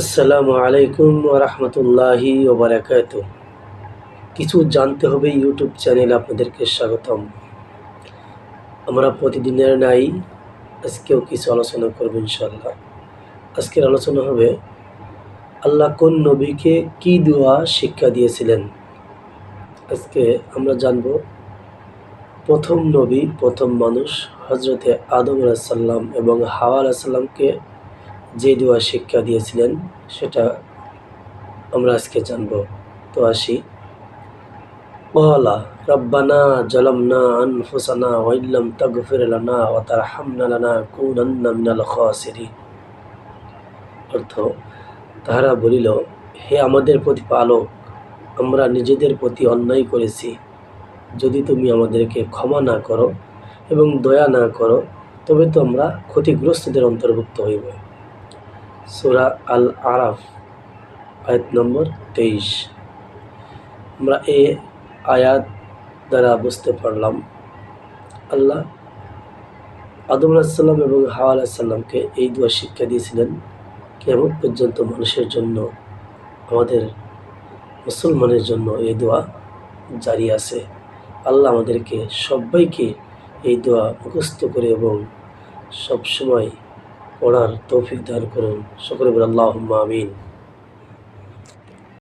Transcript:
আসসালামু আলাইকুম রহমতুল্লাহি ওবরাকাত কিছু জানতে হবে ইউটিউব চ্যানেল আপনাদেরকে স্বাগতম। আমরা প্রতিদিনের নাই আজকেও কিছু আলোচনা করব ইনশাল্লাহ আজকের আলোচনা হবে, আল্লাহ কোন নবীকে কি দোয়া, শিক্ষা দিয়েছিলেন? আজকে আমরা জানব, প্রথম নবী, প্রথম মানুষ হজরতে আদম সাল্লাম এবং হাওয়া সাল্লামকে যে দোয়া শিক্ষা দিয়েছিলেন, সেটা আমরা আজকে জানব। তো আসি। বলা, রব্বানা জলমনা আনফুসানা ওয়াইল্লাম তাগফির না ও তার লানা কুনান্না মিনাল খাসিরিন। অর্থ, তাহারা বলিল, হে আমাদের প্রতি পালক আমরা নিজেদের প্রতি অন্যায় করেছি। যদি তুমি আমাদেরকে ক্ষমা না করো এবং দয়া না করো, তবে তো আমরা ক্ষতিগ্রস্তদের অন্তর্ভুক্ত হইব। সুরা আল আরাফ আয়াত নম্বর তেইশ। আমরা এ আয়াত দ্বারা বুঝতে পারলাম, আল্লাহ আদম আলাহিসাল্লাম এবং হাওয়া আলাহিসাল্লামকে এই দোয়া শিক্ষা দিয়েছিলেন কেমন পর্যন্ত মানুষের জন্য, আমাদের মুসলমানের জন্য এই দোয়া জারি আছে। আল্লাহ আমাদেরকে সবাইকে এই দোয়া মুখস্থ করে এবং সবসময় পড়ার তৌফিক দান করুন সকলে বলে আল্লাহ আমিন